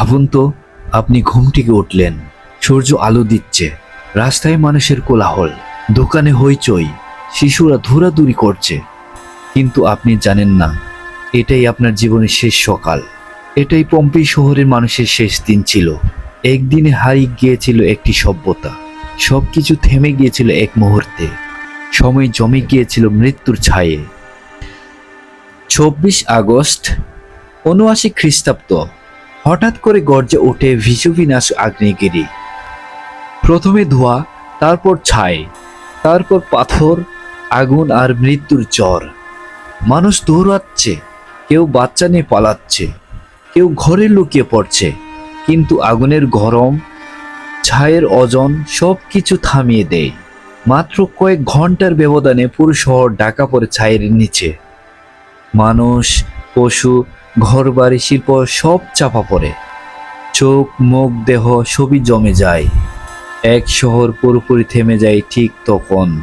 ভাবুন তো, আপনি ঘুম থেকে উঠলেন, সূর্য আলো দিচ্ছে, রাস্তায় মানুষের কোলাহল, দোকানে হইচই, শিশুরা ধুরাধুরি করছে। কিন্তু আপনি জানেন না, এটাই আপনার জীবনের শেষ সকাল। এটাই পম্পি শহরের মানুষের শেষ দিন ছিল। একদিনে হারিয়ে গিয়েছিল একটি সভ্যতা। সব কিছু থেমে গিয়েছিল এক মুহূর্তে। সময় জমে গিয়েছিল মৃত্যুর ছায়ে। চব্বিশ আগস্ট উনআশি খ্রিস্টাব্দ। হঠাৎ করে গর্জে ওঠে ভিসুভিনাস আগ্নেয়গিরি। প্রথমে ধোঁয়া, তারপর ছাই, তারপর পাথর, আগুন আর মৃত্যুর জ্বর। মানুষ দৌড়াচ্ছে, কেউ বাচ্চা নিয়ে পালাচ্ছে, কেউ ঘরে লুকিয়ে পড়ছে, কিন্তু আগুনের গরম ছায়ের ওজন সব কিছু থামিয়ে দেয়। মাত্র কয়েক ঘণ্টার ব্যবধানে পুরো শহর ঢাকা পড়ে ছায়ের নিচে। মানুষ, পশু ঘরবাড়ি শিল্প সব চাপা পড়ে। চোখ, মুখ, দেহ সবই জমে যায়। এক শহর পুরোপুরি থেমে যায় ঠিক তখন।